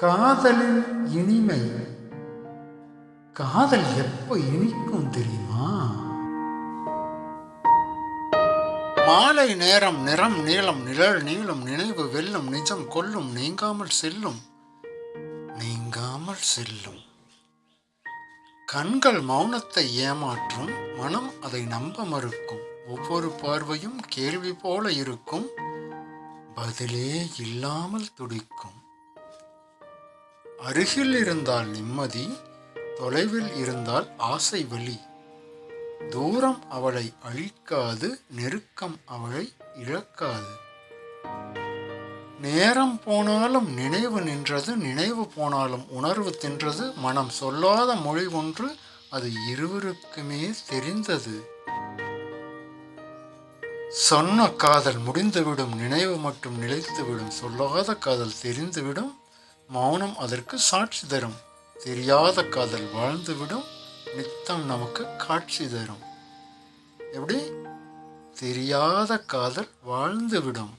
காதலின் இனிமை. காதல் எப்போ இனிக்கும் தெரியுமா? மாலை நேரம் நிறம் நீளம் நிழல் நீளும் நினைவு வெல்லும் நிஜம் கொல்லும் நீங்காமல் செல்லும். நீங்காமல் செல்லும். கண்கள் மௌனத்தை ஏமாற்றும் மனம் அதை நம்ப மறுக்கும். ஒவ்வொரு பார்வையும் கேள்வி போல இருக்கும். பதிலே இல்லாமல் துடிக்கும். அருகில் இருந்தால் நிம்மதி தொலைவில் இருந்தால் ஆசை வலி. தூரம் அவளை அழிக்காது நெருக்கம் அவளை இழக்காது. நேரம் போனாலும் நினைவு நின்றது நினைவு போனாலும் உணர்வு தின்றது மனம் சொல்லாத மொழி ஒன்று அது இருவருக்குமே தெரிந்தது. சொன்ன காதல் முடிந்துவிடும் நினைவு மட்டும் நிலைத்துவிடும் சொல்லாத காதல் தெரிந்துவிடும் மௌனம் அதற்கு சாட்சி தரும். தெரியாத காதல் வாழ்ந்துவிடும் நித்தம் நமக்கு காட்சி தரும். எப்படி? தெரியாத காதல் வாழ்ந்துவிடும்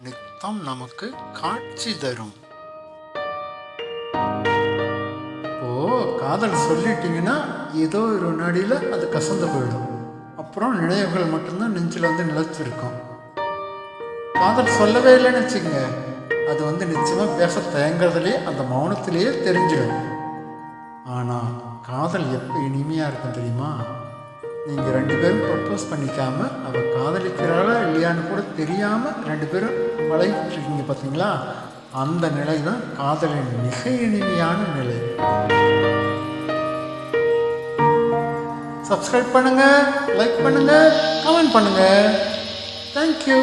நித்தம் நமக்கு காட்சி தரும். ஓ காதல் சொல்லிட்டீங்கன்னா ஏதோ ஒரு நடியில் அது கசந்து போயிடும். அப்புறம் நினைவுகள் மட்டும்தான் நெஞ்சில் வந்து நிலச்சிருக்கும் காதல் சொல்லவே இல்லைன்னு வச்சுக்கோங்க. அது வந்து நிச்சயமாக பேச தயங்குறதுலேயே அந்த மௌனத்திலேயே தெரிஞ்சிடும். ஆனால் காதல் எப்போ இனிமையாக இருக்கும் தெரியுமா? நீங்கள் ரெண்டு பேரும் ப்ரப்போஸ் பண்ணிக்காமல் அவள் காதலிக்கிறாளா இல்லையான்னு கூட தெரியாமல் ரெண்டு பேரும் பழகிட்டு இருக்கீங்க பார்த்தீங்களா அந்த நிலை தான் காதலின் மிக இனிமையான நிலை. சப்ஸ்கிரைப் பண்ணுங்கள் லைக் பண்ணுங்கள் கமெண்ட் பண்ணுங்கள் தேங்க்யூ